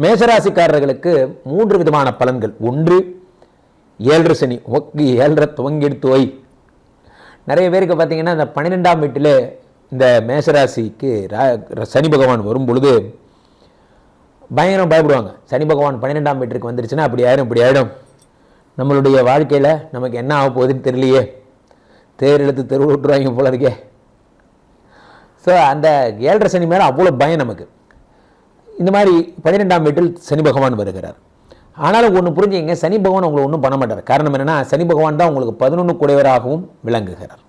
மேசராசிக்காரர்களுக்கு மூன்று விதமான பலன்கள். ஒன்று ஏழரை சனி. ஒக்கி ஏழரை துவங்கிடுத்து ஒய் நிறைய பேருக்கு பார்த்தீங்கன்னா இந்த பன்னிரெண்டாம் வீட்டில் இந்த மேசராசிக்கு ரா- சனி பகவான் வரும் பொழுது பயங்கரம் பயப்படுவாங்க. சனி பகவான் பன்னிரெண்டாம் வீட்டிற்கு வந்துருச்சுன்னா அப்படி ஆயிடும் இப்படி ஆயிடும். நம்மளுடைய வாழ்க்கையில் நமக்கு என்ன ஆக போகுதுன்னு தெரியலையே. தேர் எடுத்து தெரு விட்டுருவாங்க போல இருக்கே. ஸோ அந்த ஏழரை சனி மேலே அவ்வளோ பயம் நமக்கு. இந்த மாதிரி பன்னிரெண்டாம் வீட்டில் சனி பகவான் வருகிறார். ஆனாலும் ஒன்று புரிஞ்சுங்க சனி பகவான் உங்களை ஒன்றும் பண்ண மாட்டார். காரணம் என்னென்னா சனி பகவான் தான் உங்களுக்கு பதினொன்று குடைவராகவும் விளங்குகிறார்.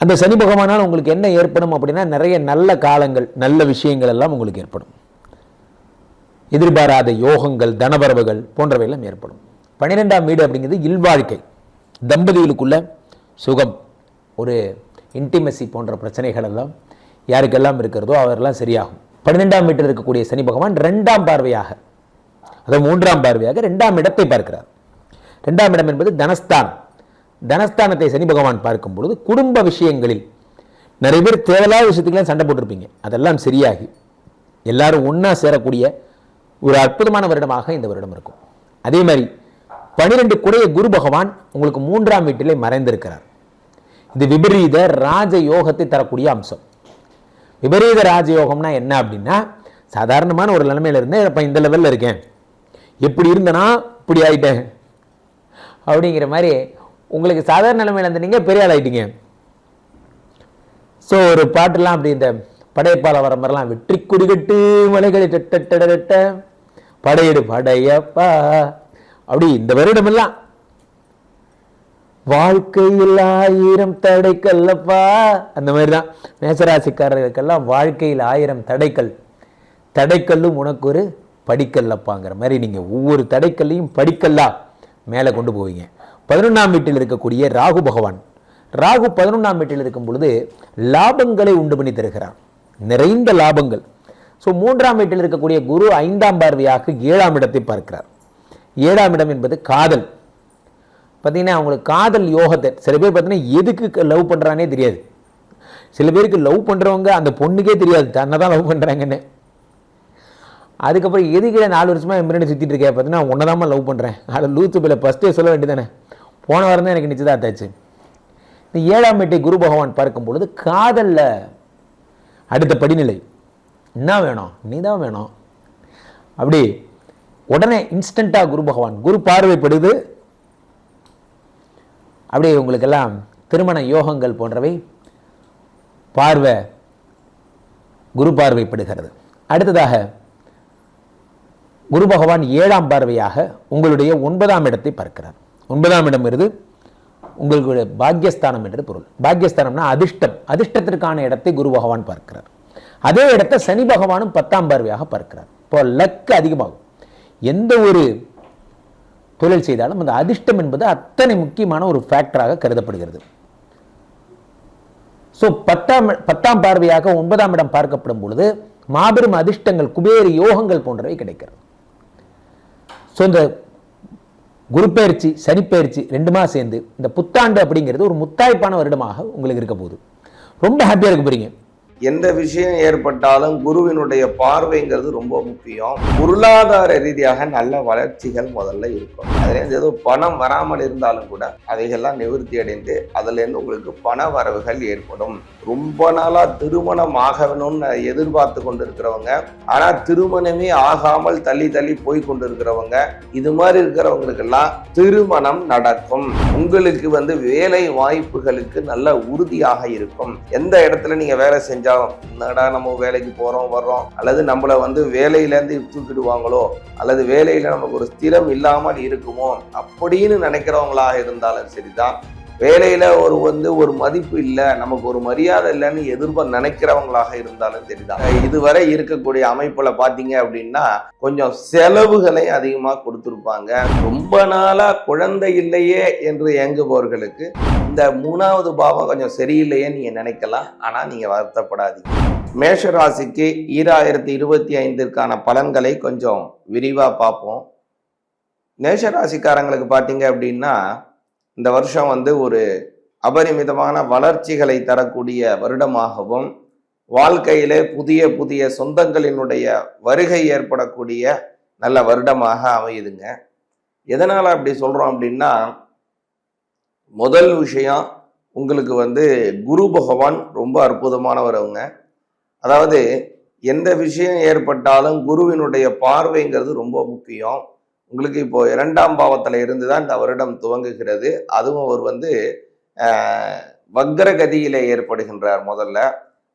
அந்த சனி பகவானால் உங்களுக்கு என்ன ஏற்படும் அப்படின்னா நிறைய நல்ல காலங்கள் நல்ல விஷயங்கள் எல்லாம் உங்களுக்கு ஏற்படும். எதிர்பாராத யோகங்கள் தனவரவுகள் போன்றவையெல்லாம் ஏற்படும். பன்னிரெண்டாம் வீடு அப்படிங்கிறது இல்வாழ்க்கை தம்பதிகளுக்குள்ள சுகம் ஒரு இன்டிமசி போன்ற பிரச்சனைகள் எல்லாம் யாருக்கெல்லாம் இருக்கிறதோ அவரெல்லாம் சரியாகும். பன்னிரெண்டாம் வீட்டில் இருக்கக்கூடிய சனி பகவான் ரெண்டாம் பார்வையாக அதாவது மூன்றாம் பார்வையாக ரெண்டாம் இடத்தை பார்க்கிறார். ரெண்டாம் இடம் என்பது தனஸ்தானம். தனஸ்தானத்தை சனி பகவான் பார்க்கும் பொழுது குடும்ப விஷயங்களில் நிறைய பேர் தேவையில்லாத விஷயத்துக்கெல்லாம் சண்டை போட்டிருப்பீங்க. அதெல்லாம் சரியாகி எல்லாரும் ஒன்றா சேரக்கூடிய ஒரு அற்புதமான வருடமாக இந்த வருடம் இருக்கும். அதே மாதிரி பனிரெண்டு குறைய குரு பகவான் உங்களுக்கு மூன்றாம் வீட்டிலே மறைந்திருக்கிறார். இது விபரீத ராஜ யோகத்தை தரக்கூடிய அம்சம். விபரீத ராஜயோகம்னா என்ன அப்படின்னா சாதாரணமான ஒரு நிலைமையில் இருந்தேன் இப்போ இந்த லெவலில் இருக்கேன். எப்படி இருந்தனா இப்படி ஆயிட்டேன். அப்படிங்கிற மாதிரி உங்களுக்கு சாதாரண நிலைமையில் இருந்தீங்க பெரிய ஆள் ஆயிட்டீங்க ஸோ ஒரு பாட்டுலாம் அப்படி இந்த படையப்பால வர மாதிரிலாம் வெற்றி குடிகட்டு மலைகளை டட்ட படையெடு படையப்பா. அப்படி இந்த வருடமெல்லாம் வாழ்க்கையில் ஆயிரம் தடைக்கல்லப்பா. அந்த மாதிரி தான் மேசராசிக்காரர்களுக்கெல்லாம் வாழ்க்கையில் ஆயிரம் தடைக்கல் தடைக்கல்லும் உனக்கு ஒரு படிக்கல்லப்பாங்கிற மாதிரி நீங்கள் ஒவ்வொரு தடைக்கல்லையும் படிக்கல்லா மேலே கொண்டு போவீங்க. பதினொன்றாம் வீட்டில் இருக்கக்கூடிய ராகு பகவான். ராகு பதினொன்றாம் வீட்டில் இருக்கும் பொழுது லாபங்களை உண்டு பண்ணி தருகிறார். நிறைந்த லாபங்கள். ஸோ மூன்றாம் வீட்டில் இருக்கக்கூடிய குரு ஐந்தாம் பார்வையாக ஏழாம் இடத்தை பார்க்கிறார். ஏழாம் இடம் என்பது காதல். பார்த்தீங்கன்னா அவங்களுக்கு காதல் யோகத்தை சில பேர் பார்த்தீங்கன்னா எதுக்கு லவ் பண்ணுறானே தெரியாது. சில பேருக்கு லவ் பண்ணுறவங்க அந்த பொண்ணுக்கே தெரியாது. தன்னை தான் லவ் பண்ணுறாங்கன்னு அதுக்கப்புறம் எதுக்கு நாலு வருஷமாக என் முன்னாடி சுற்றிட்டு இருக்கேன் பார்த்தீங்கன்னா உன்னை தான் லவ் பண்ணுறேன் அதில் லூத்து பிள்ளை ஃபஸ்ட்டே சொல்ல வேண்டியதானே போன வாரம் தான் எனக்கு நிச்சயதாத்தாச்சு இந்த ஏழாம் வீட்டை குரு பகவான் பார்க்கும் பொழுது காதலில் அடுத்த படிநிலை. என்ன வேணும்? நீ தான் வேணும். அப்படி உடனே இன்ஸ்டண்ட்டாக குரு பகவான் குரு பார்வைப்படுது. அப்படியே உங்களுக்கெல்லாம் திருமண யோகங்கள் போன்றவை பார்வை குரு பார்வைப்படுகிறது. அடுத்ததாக குரு பகவான் ஏழாம் பார்வையாக உங்களுடைய ஒன்பதாம் இடத்தை பார்க்கிறார். ஒன்பதாம் இடம் இருந்து உங்களுடைய பாக்கியஸ்தானம் என்று பொருள். பாக்கியஸ்தானம்னா அதிர்ஷ்டம். அதிர்ஷ்டத்திற்கான இடத்தை குரு பகவான் பார்க்கிறார். அதே இடத்தை சனி பகவானும் பத்தாம் பார்வையாக பார்க்கிறார். இப்போ லக்கு அதிகமாகும். எந்த ஒரு தொழில் செய்தாலும் அந்த அதிர்ஷ்டம் என்பது அத்தனை முக்கியமான ஒரு ஃபேக்டராக கருதப்படுகிறது. ஸோ பத்தாம் பத்தாம் பார்வையாக ஒன்பதாம் இடம் பார்க்கப்படும் பொழுது மாபெரும் அதிர்ஷ்டங்கள் குபேர யோகங்கள் போன்றவை கிடைக்கிறது. ஸோ இந்த குருப்பெயர்ச்சி சனிப்பெயர்ச்சி ரெண்டுமா சேர்ந்து இந்த புத்தாண்டு அப்படிங்கிறது ஒரு முத்தாய்ப்பான வருடமாக உங்களுக்கு இருக்க போகுது. ரொம்ப ஹாப்பியாக இருக்க போகிறீங்க எந்த விஷயம் ஏற்பட்டாலும் குருவினுடைய பார்வைங்கிறது ரொம்ப முக்கியம். பொருளாதார ரீதியாக நல்ல வளர்ச்சிகள் முதல்ல இருக்கும். அதுலேருந்து ஏதோ பணம் வராமல் இருந்தாலும் கூட அதைகள்லாம் நிவர்த்தி அடைந்து அதுலேருந்து உங்களுக்கு பண வரவுகள் ஏற்படும். ரொம்ப நாளா திருமணம் ஆகணும்னு எதிர்பார்த்து கொண்டிருக்கிறவங்க ஆனா திருமணமே ஆகாமல் தள்ளி தள்ளி போய் கொண்டிருக்கிறவங்க இது மாதிரி இருக்கிறவங்களுக்கெல்லாம் திருமணம் நடக்கும். உங்களுக்கு வந்து வேலை வாய்ப்புகளுக்கு நல்ல உறுதியாக இருக்கும். எந்த இடத்துல நீங்க வேலை ஆகும். என்னடா நம்ம வேலைக்கு போகிறோம் வர்றோம். அல்லது நம்மளை வந்து வேலையிலேருந்து தூக்கிடுவாங்களோ? அல்லது வேலையில் நமக்கு ஒரு ஸ்திரம் இல்லாமல் இருக்குமோ? அப்படின்னு நினைக்கிறவங்களாக இருந்தாலும் சரிதான். வேலையில் ஒரு வந்து ஒரு மதிப்பு இல்லை நமக்கு ஒரு மரியாதை இல்லைன்னு எதிர்பார்த்து நினைக்கிறவங்களாக இருந்தாலும் சரிதான். இதுவரை இருக்கக்கூடிய அமைப்பில் பார்த்தீங்க அப்படின்னா கொஞ்சம் செலவுகளை அதிகமாக கொடுத்துருப்பாங்க. ரொம்ப நாளாக குழந்தை இல்லையே என்று இயங்குபவர்களுக்கு இந்த மூணாவது பாவம் கொஞ்சம் சரியில்லையே நீங்க நினைக்கலாம். ஆனா நீங்க வருத்தப்படாதீங்க. மேஷ ராசிக்கு ஈராயிரத்தி இருபத்தி ஐந்திற்கான பலன்களை கொஞ்சம் விரிவா பார்ப்போம். மேஷ ராசிக்காரங்களுக்கு பார்த்தீங்க அப்படின்னா இந்த வருஷம் வந்து ஒரு அபரிமிதமான வளர்ச்சிகளை தரக்கூடிய வருடமாகவும் வாழ்க்கையிலே புதிய புதிய சொந்தங்களினுடைய வருகை ஏற்படக்கூடிய நல்ல வருடமாக அமையுதுங்க. எதனால் அப்படி சொல்கிறோம் அப்படின்னா முதல் விஷயம் உங்களுக்கு வந்து குரு பகவான் ரொம்ப அற்புதமானவர் அவங்க. அதாவது எந்த விஷயம் ஏற்பட்டாலும் குருவினுடைய பார்வைங்கிறது ரொம்ப முக்கியம். உங்களுக்கு இப்போ இரண்டாம் பாவத்தில் இருந்து தான் இந்த வருடம் துவங்குகிறது. அதுவும் அவர் வந்து ஆஹ், வக்ரகதியிலே ஏற்படுகின்றார் முதல்ல.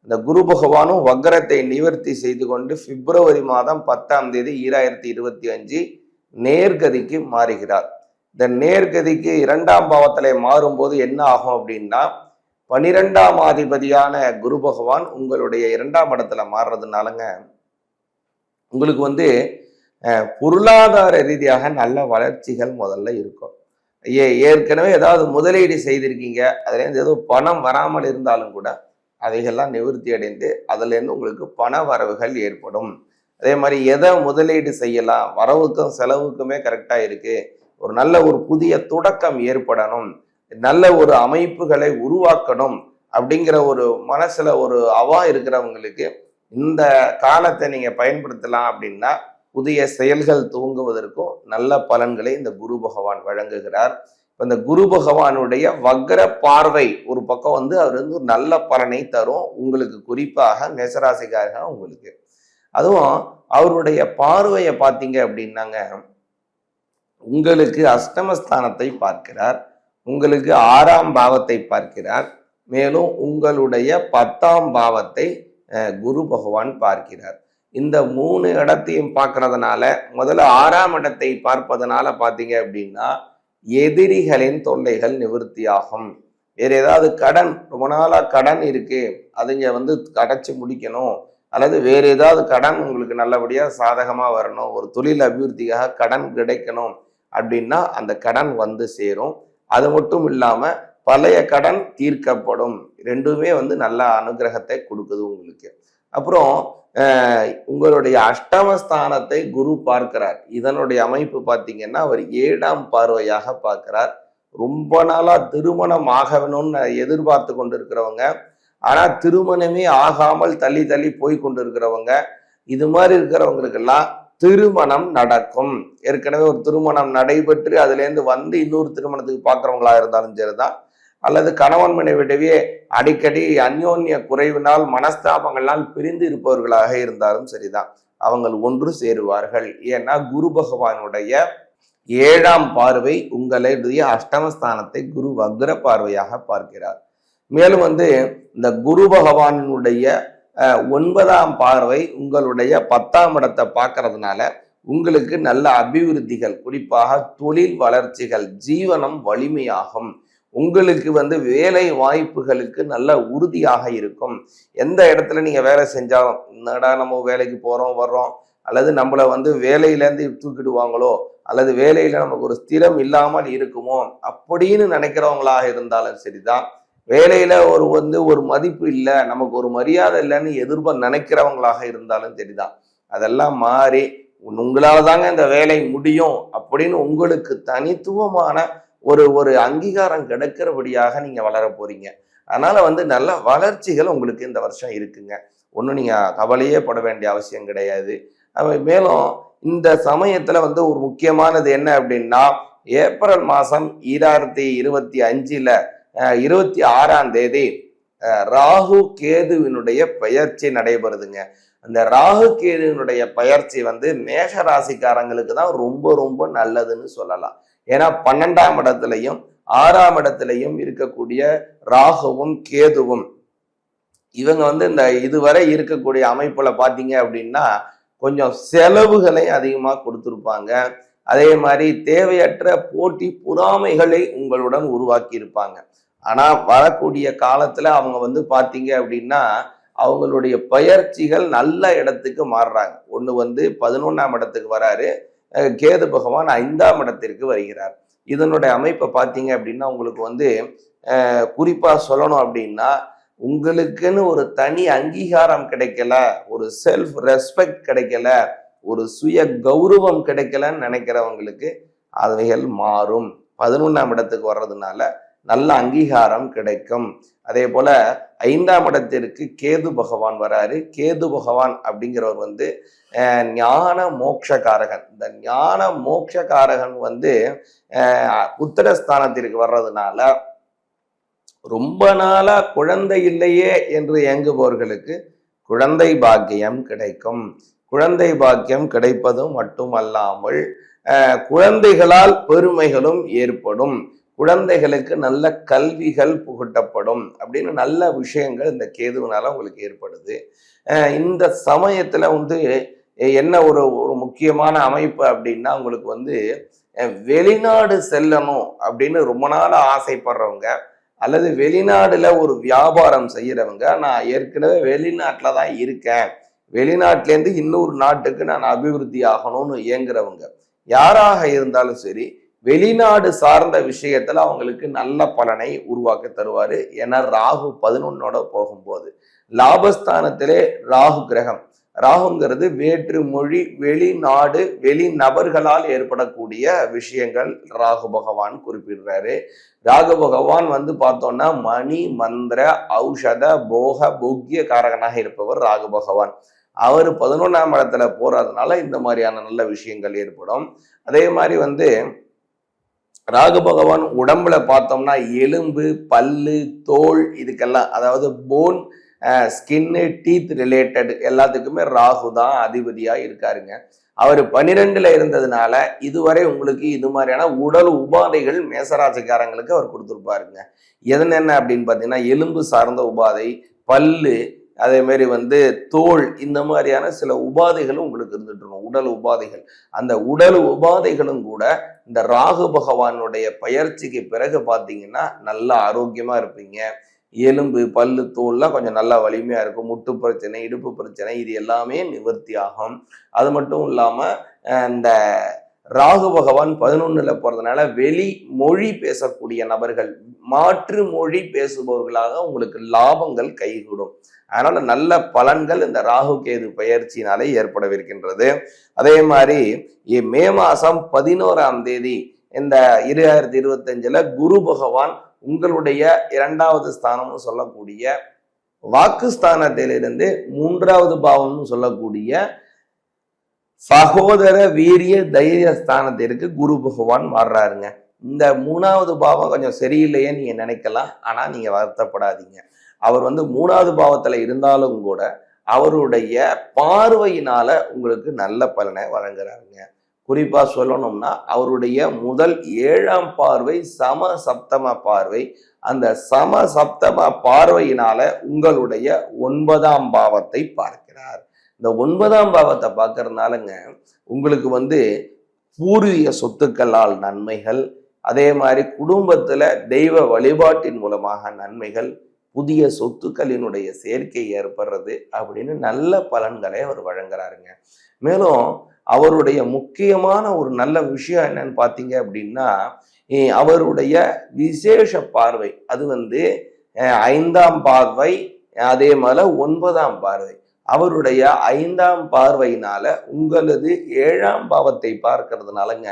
இந்த குரு பகவானும் வக்ரத்தை நிவர்த்தி செய்து கொண்டு பிப்ரவரி மாதம் பத்தாம் தேதி ஈராயிரத்தி இருபத்தி அஞ்சு நேர்கதிக்கு மாறுகிறார். இந்த நேர்கதிக்கு இரண்டாம் பாவத்திலே மாறும்போது என்ன ஆகும் அப்படின்னா பனிரெண்டாம் அதிபதியான குரு பகவான் உங்களுடைய இரண்டாம் இடத்துல மாறுறதுனாலங்க உங்களுக்கு வந்து பொருளாதார ரீதியாக நல்ல வளர்ச்சிகள் முதல்ல இருக்கும். ஏ ஏற்கனவே ஏதாவது முதலீடு செய்திருக்கீங்க அதுலேருந்து ஏதோ பணம் வராமல் இருந்தாலும் கூட அதைகள்லாம் நிவர்த்தி அடைந்து அதுலேருந்து உங்களுக்கு பண வரவுகள் ஏற்படும். அதே மாதிரி எதை முதலீடு செய்யலாம் வரவுக்கும் செலவுக்குமே கரெக்டாக இருக்குது ஒரு நல்ல ஒரு புதிய தொடக்கம் ஏற்படணும் நல்ல ஒரு அமைப்புகளை உருவாக்கணும் அப்படிங்கிற ஒரு மனசுல ஒரு அவா இருக்கிறவங்களுக்கு இந்த காலத்தை நீங்க பயன்படுத்தலாம் அப்படின்னா புதிய செயல்கள் துவங்குவதற்கும் நல்ல பலன்களை இந்த குரு பகவான் வழங்குகிறார். இந்த குரு பகவானுடைய வக்ர பார்வை ஒரு பக்கம் வந்து அவர் வந்து ஒரு நல்ல பலனை தரும் உங்களுக்கு குறிப்பாக மேசராசிக்காக உங்களுக்கு. அதுவும் அவருடைய பார்வையை பார்த்தீங்க அப்படின்னாங்க உங்களுக்கு அஷ்டமஸ்தானத்தை பார்க்கிறார். உங்களுக்கு ஆறாம் பாவத்தை பார்க்கிறார். மேலும் உங்களுடைய பத்தாம் பாவத்தை குரு பகவான் பார்க்கிறார். இந்த மூணு இடத்தையும் பார்க்கறதுனால முதல்ல ஆறாம் இடத்தை பார்ப்பதனால பார்த்தீங்க அப்படின்னா எதிரிகளின் தொல்லைகள் நிவர்த்தியாகும். வேறு ஏதாவது கடன் ரொம்ப நாளாக கடன் இருக்குது அதுங்க வந்து கடைச்சி முடிக்கணும். அல்லது வேறு ஏதாவது கடன் உங்களுக்கு நல்லபடியாக சாதகமாக வரணும். ஒரு தொழில் அபிவிருத்திக்காக கடன் கிடைக்கணும். அப்படின்னா அந்த கடன் வந்து சேரும். அது மட்டும் இல்லாமல் பழைய கடன் தீர்க்கப்படும். ரெண்டுமே வந்து நல்ல அனுகிரகத்தை கொடுக்குது உங்களுக்கு. அப்புறம் உங்களுடைய அஷ்டமஸ்தானத்தை குரு பார்க்கிறார். இதனுடைய அமைப்பு பார்த்தீங்கன்னா அவர் ஏழாம் பார்வையாக பார்க்கிறார். ரொம்ப நாளாக திருமணம் ஆகணும்னு எதிர்பார்த்து கொண்டிருக்கிறவங்க. ஆனால் திருமணமே ஆகாமல் தள்ளி தள்ளி போய் கொண்டிருக்கிறவங்க. இது மாதிரி இருக்கிறவங்களுக்கெல்லாம் திருமணம் நடக்கும். ஏற்கனவே ஒரு திருமணம் நடைபெற்று அதுலேருந்து வந்து இன்னொரு திருமணத்துக்கு பார்க்குறவங்களா இருந்தாலும் சரிதான். அல்லது கணவன் மனைவிடவே அடிக்கடி அந்யோன்ய குறைவினால் மனஸ்தாபங்களால் பிரிந்து இருப்பவர்களாக இருந்தாலும் சரிதான். அவங்கள் ஒன்று சேருவார்கள். ஏன்னா குரு பகவானுடைய ஏழாம் பார்வை உங்களுடைய அஷ்டமஸ்தானத்தை குரு வக்ர பார்வையாக பார்க்கிறார். மேலும் வந்து இந்த குரு பகவானுடைய ஒன்பதாம் பார்வை உங்களுடைய பத்தாம் இடத்தை பார்க்கறதுனால உங்களுக்கு நல்ல அபிவிருத்திகள் குறிப்பாக தொழில் வளர்ச்சிகள் ஜீவனம் வலிமையாகும். உங்களுக்கு வந்து வேலை வாய்ப்புகளுக்கு நல்ல உறுதியாக இருக்கும். எந்த இடத்துல நீங்கள் வேலை செஞ்சாலும் என்னடா நம்ம வேலைக்கு போகிறோம் வர்றோம் அல்லது நம்மளை வந்து வேலையிலேருந்து தூக்கிடுவாங்களோ அல்லது வேலையில் நமக்கு ஒரு ஸ்திரம் இல்லாமல் இருக்குமோ அப்படின்னு நினைக்கிறவங்களாக இருந்தாலும் சரிதான். வேலையில ஒரு வந்து ஒரு மதிப்பு இல்லை நமக்கு ஒரு மரியாதை இல்லைன்னு எதிர்பார்த்து நினைக்கிறவங்களாக இருந்தாலும் சரிதான். அதெல்லாம் மாறி உங்களால தாங்க இந்த வேலை முடியும் அப்படின்னு உங்களுக்கு தனித்துவமான ஒரு ஒரு அங்கீகாரம் கிடைக்கிறபடியாக நீங்க வளர போறீங்க. அதனால வந்து நல்ல வளர்ச்சிகள் உங்களுக்கு இந்த வருஷம் இருக்குங்க. ஒன்றும் நீங்க கவலையே பட வேண்டிய அவசியம் கிடையாது. மேலும் இந்த சமயத்துல வந்து ஒரு முக்கியமானது என்ன அப்படின்னா ஏப்ரல் மாசம் ஈராயிரத்தி இருபத்தி அஞ்சுல இருபத்தி ஆறாம் தேதி ராகு கேதுவினுடைய பெயர்ச்சி நடைபெறுதுங்க. அந்த ராகு கேதுவினுடைய பயிற்சி வந்து மேஷ ராசிக்காரங்களுக்கு தான் ரொம்ப ரொம்ப நல்லதுன்னு சொல்லலாம். ஏன்னா பன்னெண்டாம் இடத்துலையும் ஆறாம் இடத்துலையும் இருக்கக்கூடிய ராகுவும் கேதுவும் இவங்க வந்து இந்த இதுவரை இருக்கக்கூடிய அமைப்புல பாத்தீங்க அப்படின்னா கொஞ்சம் செலவுகளை அதிகமாக கொடுத்துருப்பாங்க. அதே மாதிரி தேவையற்ற போட்டி பொறாமைகளை உங்களுடன் உருவாக்கி இருப்பாங்க ஆனா வரக்கூடிய காலத்துல அவங்க வந்து பாத்தீங்க அப்படின்னா அவங்களுடைய பயிற்சிகள் நல்ல இடத்துக்கு மாறுறாங்க. ஒன்று வந்து பதினொன்றாம் இடத்துக்கு வராரு. கேது பகவான் ஐந்தாம் இடத்திற்கு வருகிறார். இதனுடைய அமைப்பை பார்த்தீங்க அப்படின்னா உங்களுக்கு வந்து குறிப்பாக சொல்லணும் அப்படின்னா உங்களுக்குன்னு ஒரு தனி அங்கீகாரம் கிடைக்கல ஒரு செல்ஃப் ரெஸ்பெக்ட் கிடைக்கல ஒரு சுய கௌரவம் கிடைக்கலன்னு நினைக்கிறவங்களுக்கு அவைகள் மாறும். பதினொன்றாம் இடத்துக்கு வர்றதுனால நல்ல அங்கீகாரம் கிடைக்கும். அதே போல ஐந்தாம் இடத்திற்கு கேது பகவான் வராரு. கேது பகவான் அப்படிங்கிறவர் வந்து ஞான மோட்சகாரகன் இந்த ஞான மோட்சகாரகன் வந்து உத்தரஸ்தானத்திற்கு வர்றதுனால ரொம்ப நாளா குழந்தை இல்லையே என்று இயங்குபவர்களுக்கு குழந்தை பாக்கியம் கிடைக்கும். குழந்தை பாக்கியம் கிடைப்பதும் மட்டுமல்லாமல் குழந்தைகளால் பெருமைகளும் ஏற்படும். குழந்தைகளுக்கு நல்ல கல்விகள் புகட்டப்படும் அப்படின்னு நல்ல விஷயங்கள் இந்த கேதுவினால உங்களுக்கு ஏற்படுது. இந்த சமயத்துல வந்து என்ன ஒரு ஒரு முக்கியமான அமைப்பு அப்படின்னா உங்களுக்கு வந்து வெளிநாடு செல்லணும் அப்படின்னு ரொம்ப நாள் ஆசைப்படுறவங்க அல்லது வெளிநாடுல ஒரு வியாபாரம் செய்யறவங்க நான் ஏற்கனவே வெளிநாட்டில் தான் இருக்கேன். வெளிநாட்டிலேருந்து இன்னொரு நாட்டுக்கு நான் அபிவிருத்தி ஆகணும்னு இயங்குறவங்க. யாராக இருந்தாலும் சரி வெளிநாடு சார்ந்த விஷயத்துல அவங்களுக்கு நல்ல பலனை உருவாக்க தருவாரு. ஏன்னா ராகு பதினொன்னோட போகும்போது. லாபஸ்தானத்திலே ராகு கிரகம். ராகுங்கிறது வேற்று மொழி வெளிநாடு வெளிநபர்களால் ஏற்படக்கூடிய விஷயங்கள் ராகு பகவான் குறிப்பிடுறாரு. ராகு பகவான் வந்து பார்த்தோம்னா மணி மந்திர ஔஷத போக போக்கிய காரகனாக இருப்பவர் ராகு பகவான். அவர் பதினொன்றாம் இடத்துல போறதுனால இந்த மாதிரியான நல்ல விஷயங்கள் ஏற்படும். அதே மாதிரி வந்து ராகு பகவான் உடம்புல பார்த்தோம்னா எலும்பு பல்லு தோல் இதுக்கெல்லாம் அதாவது போன் ஸ்கின்னு டீத் ரிலேட்டட் எல்லாத்துக்குமே ராகு தான் அதிபதியாக இருக்காருங்க. அவர் பன்னிரெண்டில் இருந்ததுனால இதுவரை உங்களுக்கு இது மாதிரியான உடல் உபாதைகள் மேசராசிக்காரங்களுக்கு அவர் கொடுத்துருப்பாருங்க. எதன் என்ன அப்படின்னு பார்த்தீங்கன்னா எலும்பு சார்ந்த உபாதை பல்லு அதே மாதிரி வந்து தோல் இந்த மாதிரியான சில உபாதைகளும் உங்களுக்கு இருந்துட்டு இருக்கும். உடல் உபாதைகள். அந்த உடல் உபாதைகளும் கூட இந்த ராகு பகவானுடைய பயிற்சிக்கு பிறகு பார்த்தீங்கன்னா நல்லா ஆரோக்கியமாக இருப்பீங்க. எலும்பு பல்லு தோல்லாம் கொஞ்சம் நல்லா வலிமையாக இருக்கும். முட்டு பிரச்சனை இடுப்பு பிரச்சனை இது எல்லாமே நிவர்த்தி ஆகும். அது மட்டும் இல்லாமல் இந்த ராகு பகவான் பதினொன்றில் போகிறதுனால வெளி மொழி பேசக்கூடிய நபர்கள் மாற்று மொழி பேசுபவர்களாக உங்களுக்கு லாபங்கள் கைகூடும். அதனால நல்ல பலன்கள் இந்த ராகு கேது பயிற்சியினாலே ஏற்படவிருக்கின்றது. அதே மாதிரி மே மாசம் பதினோராம் தேதி இந்த இருபதாயிரத்தி இருபத்தஞ்சுல குரு பகவான் உங்களுடைய இரண்டாவது ஸ்தானம்னு சொல்லக்கூடிய வாக்குஸ்தானத்திலிருந்து மூன்றாவது பாவம்னு சொல்லக்கூடிய சகோதர வீரிய தைரிய ஸ்தானத்திற்கு குரு பகவான் மாறுறாருங்க. இந்த மூணாவது பாவம் கொஞ்சம் சரியில்லையே நீங்க நினைக்கலாம். ஆனா நீங்க வருத்தப்படாதீங்க. அவர் வந்து மூணாவது பாவத்துல இருந்தாலும் கூட அவருடைய பார்வையினால உங்களுக்கு நல்ல பலனை வழங்குறாருங்க. குறிப்பா சொல்லணும்னா அவருடைய முதல் ஏழாம் பார்வை சம சப்தம பார்வை. அந்த சம சப்தம பார்வையினால உங்களுடைய ஒன்பதாம் பாவத்தை பார்க்கிறார். இந்த ஒன்பதாம் பாவத்தை பார்க்கறதுனாலங்க உங்களுக்கு வந்து பூர்வீக சொத்துக்களால் நன்மைகள் அதே மாதிரி குடும்பத்தில் தெய்வ வழிபாட்டின் மூலமாக நன்மைகள் புதிய சொத்துக்களினுடைய சேர்க்கை ஏற்படுறது அப்படின்னு நல்ல பலன்களை அவர் வழங்குறாருங்க. மேலும் அவருடைய முக்கியமான ஒரு நல்ல விஷயம் என்னன்னு பார்த்தீங்க அப்படின்னா அவருடைய விசேஷ பார்வை. அது வந்து ஐந்தாம் பார்வை அதே மாதிரி ஒன்பதாம் பார்வை. அவருடைய ஐந்தாம் பார்வையினால உங்களது ஏழாம் பாவத்தை பார்க்கறதுனாலங்க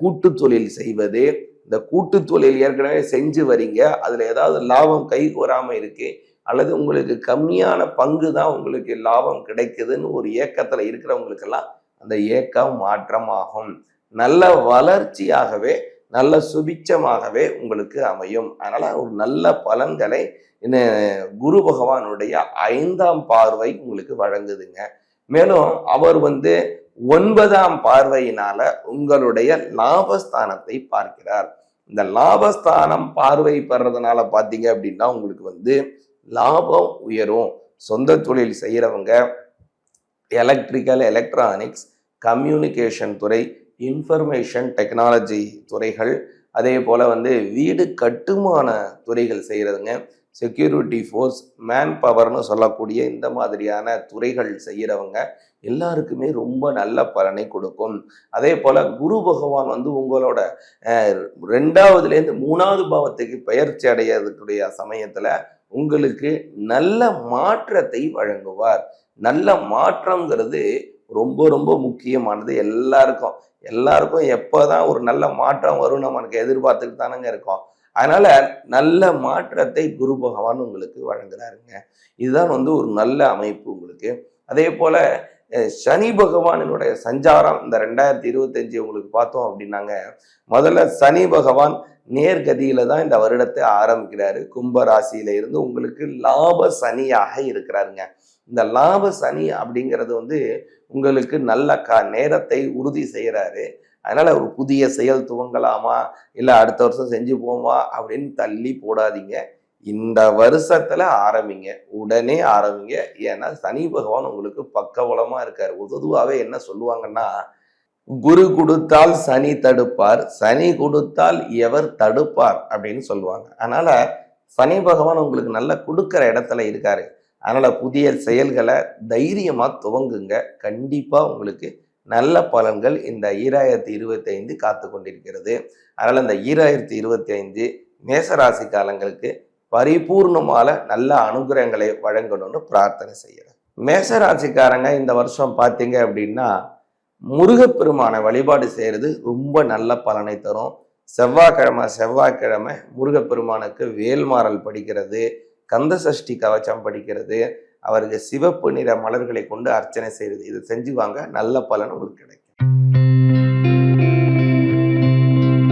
கூட்டு தொழில் செய்வது. இந்த கூட்டு தொழில் ஏற்கனவே செஞ்சு வரீங்க. அதில் ஏதாவது லாபம் கை வராம இருக்கு. அல்லது உங்களுக்கு கம்மியான பங்கு தான் உங்களுக்கு லாபம் கிடைக்குதுன்னு ஒரு ஏக்கத்துல இருக்கிறவங்களுக்கெல்லாம் அந்த ஏக்கம் மாற்றமாகும். நல்ல வளர்ச்சியாகவே நல்ல சுபிச்சமாகவே உங்களுக்கு அமையும். அதனால் ஒரு நல்ல பலன்களை குரு பகவானுடைய ஐந்தாம் பார்வை உங்களுக்கு வழங்குதுங்க. மேலும் அவர் வந்து ஒன்பதாம் பார்வையினால உங்களுடைய லாபஸ்தானத்தை பார்க்கிறார். இந்த லாபஸ்தானம் பார்வை பெறதுனால பார்த்தீங்க அப்படின்னா உங்களுக்கு வந்து லாபம் உயரும். சொந்த தொழில் செய்கிறவங்க எலக்ட்ரிக்கல் எலக்ட்ரானிக்ஸ் கம்யூனிகேஷன் துறை இன்ஃபர்மேஷன் டெக்னாலஜி துறைகள் அதே போல் வந்து வீடு கட்டுமான துறைகள் செய்கிறதுங்க செக்யூரிட்டி ஃபோர்ஸ் மேன் பவர்னு சொல்லக்கூடிய இந்த மாதிரியான துறைகள் செய்கிறவங்க எல்லாருக்குமே ரொம்ப நல்ல பலனை கொடுக்கும். அதே போல் குரு பகவான் வந்து உங்களோட ரெண்டாவதுலேருந்து மூணாவது பாவத்துக்கு பயிற்சி அடையக்கூடிய சமயத்தில் உங்களுக்கு நல்ல மாற்றத்தை வழங்குவார். நல்ல மாற்றங்கிறது ரொம்ப ரொம்ப முக்கியமானது எல்லாருக்கும். எல்லாருக்கும் எப்போ தான் ஒரு நல்ல மாற்றம் வரும் நமக்கு எதிர்பார்த்துட்டு தானேங்க இருக்கோம். அதனால நல்ல மாற்றத்தை குரு பகவான் உங்களுக்கு வழங்குறாருங்க. இதுதான் வந்து ஒரு நல்ல அமைப்பு உங்களுக்கு. அதே போல சனி பகவானினுடைய சஞ்சாரம் இந்த ரெண்டாயிரத்தி இருபத்தஞ்சு உங்களுக்கு பார்த்தோம் அப்படின்னாங்க. முதல்ல சனி பகவான் நேர்கதியில தான் இந்த வருடத்தை ஆரம்பிக்கிறாரு. கும்ப ராசியில இருந்து உங்களுக்கு லாப சனியாக இருக்கிறாருங்க. இந்த லாப சனி அப்படிங்கிறது வந்து உங்களுக்கு நல்ல கா நேரத்தை உறுதி செய்கிறாரு அதனால் ஒரு புதிய செயல் துவங்கலாமா? இல்லை அடுத்த வருஷம் செஞ்சு போமா அப்படின்னு தள்ளி போடாதீங்க. இந்த வருஷத்தில் ஆரம்பிங்க. உடனே ஆரம்பிங்க. ஏன்னா சனி பகவான் உங்களுக்கு பக்கபலமா இருக்கார். பொதுவாகவே என்ன சொல்லுவாங்கன்னா குரு கொடுத்தால் சனி தடுப்பார் சனி கொடுத்தால் எவர் தடுப்பார் அப்படின்னு சொல்லுவாங்க. அதனால் சனி பகவான் உங்களுக்கு நல்லா கொடுக்குற இடத்துல இருக்காரு. அதனால் புதிய செயல்களை தைரியமாக துவங்குங்க. கண்டிப்பாக உங்களுக்கு நல்ல பலன்கள் இந்த ஈராயிரத்தி இருபத்தி ஐந்து காத்து கொண்டிருக்கிறது அதனால் இந்த ஈராயிரத்தி இருபத்தி ஐந்து மேசராசி காலங்களுக்கு பரிபூர்ணமான நல்ல அனுகிரகங்களை வழங்கணும்னு பிரார்த்தனை செய்கிறேன் மேசராசிக்காரங்க இந்த வருஷம் பார்த்தீங்க அப்படின்னா முருகப்பெருமானை வழிபாடு செய்கிறது ரொம்ப நல்ல பலனை தரும். செவ்வாய்க்கிழமை செவ்வாய்க்கிழமை முருகப்பெருமானுக்கு வேல்மாறல் படிக்கிறது கந்த சஷ்டி கவச்சம் படிக்கிறது அவருக்கு சிவப்பு நிற மலர்களை கொண்டு அர்ச்சனை செய்கிறது இதை செஞ்சு வாங்க நல்ல பலன் உங்களுக்கு கிடைக்கும்.